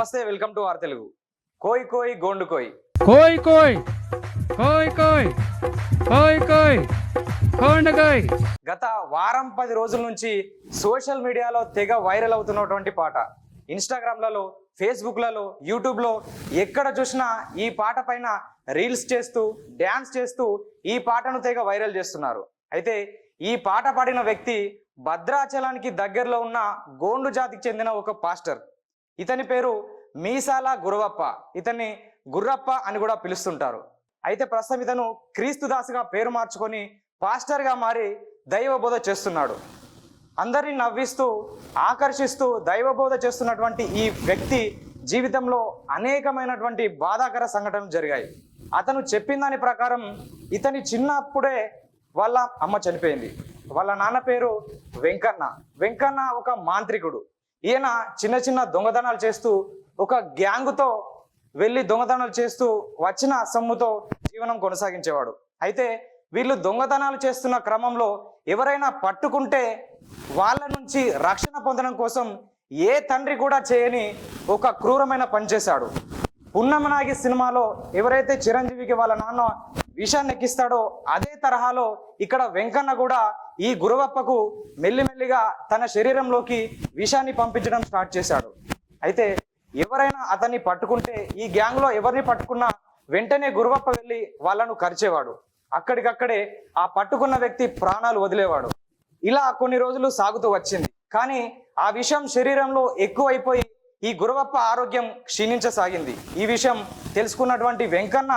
నమస్తే welcome to are Telugu. కోయ్ కోయ్ గోండు కోయ్. కోయ్ కోయ్ కోయ్ కోయ్ కోయ్ కోయ్ కోండ కోయ్. గత వారం పది రోజుల నుంచి సోషల్ మీడియాలో తెగ వైరల్ అవుతున్నటువంటి పాట. ఇన్స్టాగ్రామ్లలో ఫేస్బుక్లలో యూట్యూబ్లో ఎక్కడ చూసినా ఈ పాట పైన రీల్స్ చేస్తూ డ్యాన్స్ చేస్తూ ఈ పాటను తెగ వైరల్ చేస్తున్నారు. అయితే ఈ పాట పాడిన వ్యక్తి భద్రాచలానికి దగ్గరలో ఉన్న గోండు జాతికి చెందిన ఒక పాస్టర్. ఇతని పేరు మీసాల గురవప్ప. ఇతన్ని గుర్రప్ప అని కూడా పిలుస్తుంటారు. అయితే ప్రస్తుతం ఇతను క్రీస్తుదాసుగా పేరు మార్చుకొని పాస్టర్గా మారి దైవబోధ చేస్తున్నాడు. అందరిని నవ్విస్తూ ఆకర్షిస్తూ దైవబోధ చేస్తున్నటువంటి ఈ వ్యక్తి జీవితంలో అనేకమైనటువంటి బాధాకర సంఘటనలు జరిగాయి. అతను చెప్పిన దాని ప్రకారం ఇతని చిన్నప్పుడే వాళ్ళ అమ్మ చనిపోయింది. వాళ్ళ నాన్న పేరు వెంకన్న. వెంకన్న ఒక మాంత్రికుడు. ఈయన చిన్న చిన్న దొంగతనాలు చేస్తూ ఒక గ్యాంగ్తో వెళ్ళి దొంగతనాలు చేస్తూ వచ్చిన సొమ్ముతో జీవనం కొనసాగించేవాడు. అయితే వీళ్ళు దొంగతనాలు చేస్తున్న క్రమంలో ఎవరైనా పట్టుకుంటే వాళ్ళ నుంచి రక్షణ పొందడం కోసం ఏ తండ్రి కూడా చేయని ఒక క్రూరమైన పని చేశాడు. పున్నమనాగి సినిమాలో ఎవరైతే చిరంజీవికి వాళ్ళ నాన్న విషాన్ని ఎక్కిస్తాడో అదే తరహాలో ఇక్కడ వెంకన్న కూడా ఈ గురువప్పకు మెల్లిమెల్లిగా తన శరీరంలోకి విషాన్ని పంపించడం స్టార్ట్ చేశాడు. అయితే ఎవరైనా అతన్ని పట్టుకుంటే ఈ గ్యాంగ్లో ఎవరిని పట్టుకున్నా వెంటనే గురువప్ప వెళ్ళి వాళ్ళను కరిచేవాడు. అక్కడికక్కడే ఆ పట్టుకున్న వ్యక్తి ప్రాణాలు వదిలేవాడు. ఇలా కొన్ని రోజులు సాగుతూ వచ్చింది. కానీ ఆ విషయం శరీరంలో ఎక్కువైపోయి ఈ గురువప్ప ఆరోగ్యం క్షీణించసాగింది. ఈ విషయం తెలుసుకున్నటువంటి వెంకన్న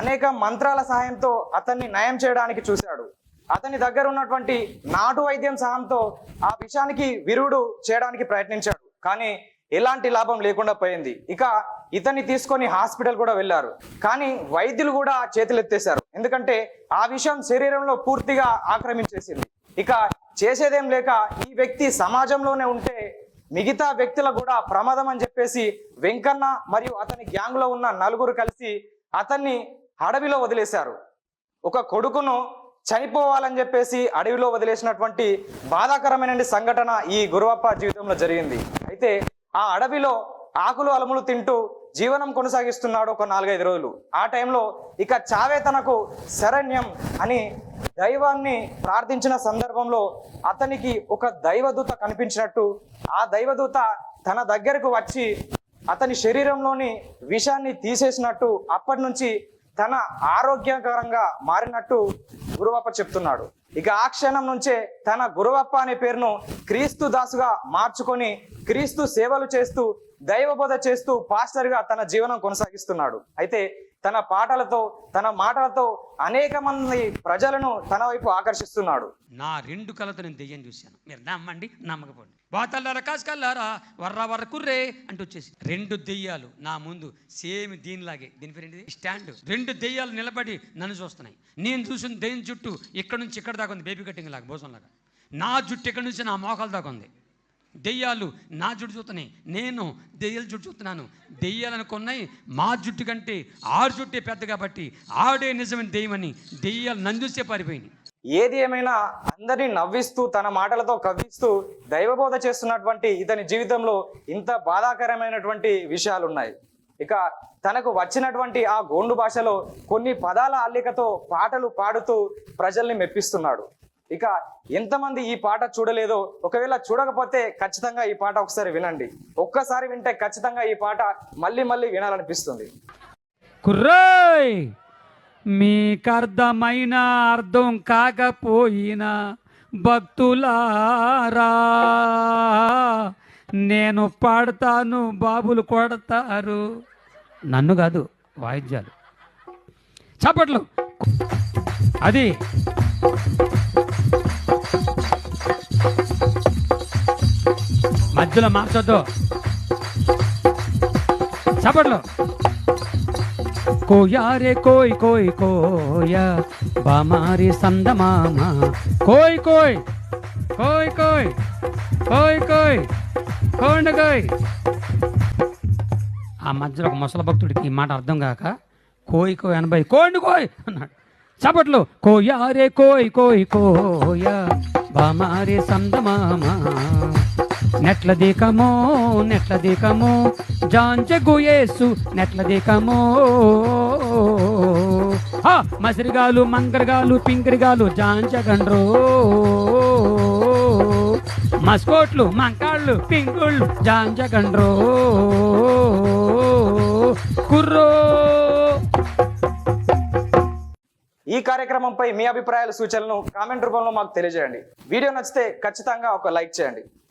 అనేక మంత్రాల సహాయంతో అతన్ని నయం చేయడానికి చూశాడు. అతని దగ్గర ఉన్నటువంటి నాటు వైద్యం సహాయంతో ఆ విషయానికి విరుగుడు చేయడానికి ప్రయత్నించాడు. కానీ ఎలాంటి లాభం లేకుండా పోయింది. ఇక ఇతన్ని తీసుకొని హాస్పిటల్ కూడా వెళ్ళారు. కానీ వైద్యులు కూడా చేతులెత్తేశారు. ఎందుకంటే ఆ విషయం శరీరంలో పూర్తిగా ఆక్రమించేసింది. ఇక చేసేదేం లేక ఈ వ్యక్తి సమాజంలోనే ఉంటే మిగతా వ్యక్తులకు కూడా ప్రమాదం అని చెప్పేసి వెంకన్న మరియు అతని గ్యాంగ్లో ఉన్న నలుగురు కలిసి అతన్ని అడవిలో వదిలేశారు. ఒక కొడుకును చనిపోవాలని చెప్పేసి అడవిలో వదిలేసినటువంటి బాధాకరమైన సంఘటన ఈ గురువప్ప జీవితంలో జరిగింది. అయితే ఆ అడవిలో ఆకులు అలములు తింటూ జీవనం కొనసాగిస్తున్నాడు ఒక నాలుగైదు రోజులు. ఆ టైంలో ఇక చావే తనకు శరణ్యం అని దైవాన్ని ప్రార్థించిన సందర్భంలో అతనికి ఒక దైవదూత కనిపించినట్టు ఆ దైవదూత తన దగ్గరకు వచ్చి అతని శరీరంలోని విషాన్ని తీసేసినట్టు అప్పటి నుంచి తన ఆరోగ్యకరంగా మారినట్టు గురువప్ప చెప్తున్నాడు. ఇక ఆ క్షణం నుంచే తన గురువప్ప అనే పేరును క్రీస్తు దాసుగా మార్చుకొని క్రీస్తు సేవలు చేస్తూ దైవబోధ చేస్తూ పాస్టర్గా తన జీవనం కొనసాగిస్తున్నాడు. అయితే తన పాటలతో తన మాటలతో అనేక మంది ప్రజలను తన వైపు ఆకర్షిస్తున్నాడు. నా రెండు కళ్ళతో నేను దెయ్యం చూశాను. మీరు నమ్మండి నమ్మకపోండి. బాతల్లారా కాసుకల్లారా వర్ర వర్ర కుర్రే అంటూ వచ్చేసి రెండు దెయ్యాలు నా ముందు సేమ్ దీనిలాగే దీని పేరు ఏంటిది? స్టాండ్. రెండు దెయ్యాలు నిలబడి నన్ను చూస్తున్నాయి. నేను చూసిన దెయ్యం జుట్టు ఇక్కడ నుంచి ఇక్కడ దాకా ఉంది బేబీ కటింగ్ లాగా భోజనం లాగా. నా జుట్టు ఇక్కడ నుంచి నా మోకాల దాకా ఉంది. దెయ్యాలు నా జుట్టు చూస్తున్నాయి. నేను దెయ్యాలు జుట్టు చూస్తున్నాను. దెయ్యాలను కొన్నాయి. మా జుట్టు కంటే ఆరు జుట్టే పెద్ద కాబట్టి ఆడే నిజమైన దెయ్యమని దెయ్యాలు నన్ను పారిపోయింది పారిపోయినాయి. ఏది ఏమైనా అందరినీ నవ్విస్తూ తన మాటలతో కవ్విస్తూ దైవబోధ చేస్తున్నటువంటి ఇతని జీవితంలో ఇంత బాధాకరమైనటువంటి విషయాలు ఉన్నాయి ఇక తనకు వచ్చినటువంటి ఆ గోండు భాషలో కొన్ని పదాల అల్లికతో పాటలు పాడుతూ ప్రజల్ని మెప్పిస్తున్నాడు. ఇక ఎంతమంది ఈ పాట చూడలేదో ఒకవేళ చూడకపోతే ఖచ్చితంగా ఈ పాట ఒకసారి వినండి. ఒక్కసారి వింటే ఖచ్చితంగా ఈ పాట మళ్ళీ మళ్ళీ వినాలనిపిస్తుంది. కుర్రోయ్! మీకర్థమైన అర్థం కాకపోయినా భక్తులారా నేను పాడతాను బాబులు కొడతారు. నన్ను కాదు వాయిద్యాలు. చప్పట్లు. అది మధ్యలో మార్చొద్దు. చప్పట్లు. కోయారే కోయ్ కోయ్ కోయ. బామారి సందమామ కోయ్ కోయ్. కోయ్ కోయ్. కోయ్ కోయ్. కోండ కోయ్. ఆ మధ్యలో ఒక ముసల భక్తుడికి ఈ మాట అర్థం కాక కోయ్ కోయ్ అనబై కోండి కోయ్ అన్నాడు. చప్పట్లు. కోయారే కోయ్ కోయ్ కోయ. బామారి సందమామ నెట్ల దీకమో నెట్ల దీకమో జాంచెగుయేసు నెట్ల దీకమో. మసిరిగాలు మంగరగాలు పింకరిగాలు జాంజగండ్రో మస్కోట్లు మంకాళ్ళు పింగుళ్ళు జాంచగండ్రో కుర్రో. ఈ కార్యక్రమంపై మీ అభిప్రాయాల సూచనలను కామెంట్ రూపంలో మాకు తెలియజేయండి. వీడియో నచ్చితే ఖచ్చితంగా ఒక లైక్ చేయండి.